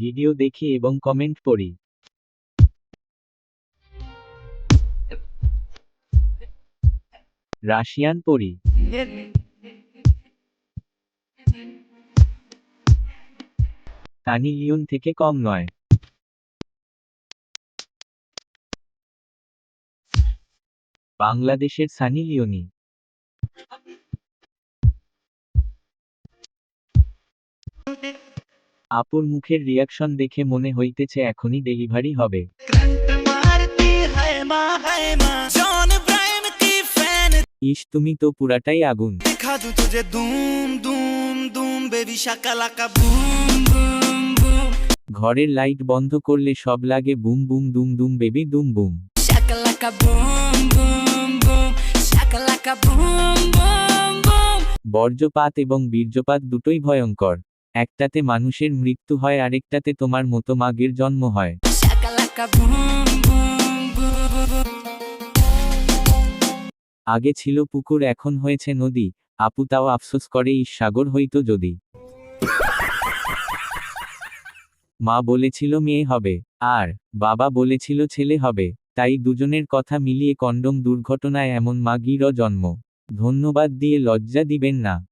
Video দেখি এবং comment পড়ি। রাশিয়ান পড়ি সানি লিওন থেকে কম নয়। বাংলাদেশের সানি লিওনি। আপুর মুখের রিয়াকশন দেখে মনে হইতেছে এখনই ডেলিভারি হবে। ইস তুমি তো পুরাটাই আগুন। ঘরের লাইট বন্ধ করলে সব লাগে বুম বুম দুম দুম বেবি দুম বুম। বর্জ্যপাত এবং বীর্যপাত দুটোই ভয়ঙ্কর। একটাতে মানুষের মৃত্যু হয়, আরেকটাতে তোমার মতো মাগের জন্ম হয়। আগে ছিল পুকুর, এখন হয়েছে নদী। আপু তাও আফসোস করে, ইস, সাগর হইত যদি। মা বলেছিল, মেয়ে হবে। আর বাবা বলেছিল, ছেলে হবে। তাই দুজনের কথা মিলিয়ে কন্ডম দুর্ঘটনায় এমন মাগিরও জন্ম। ধন্যবাদ দিয়ে লজ্জা দিবেন না।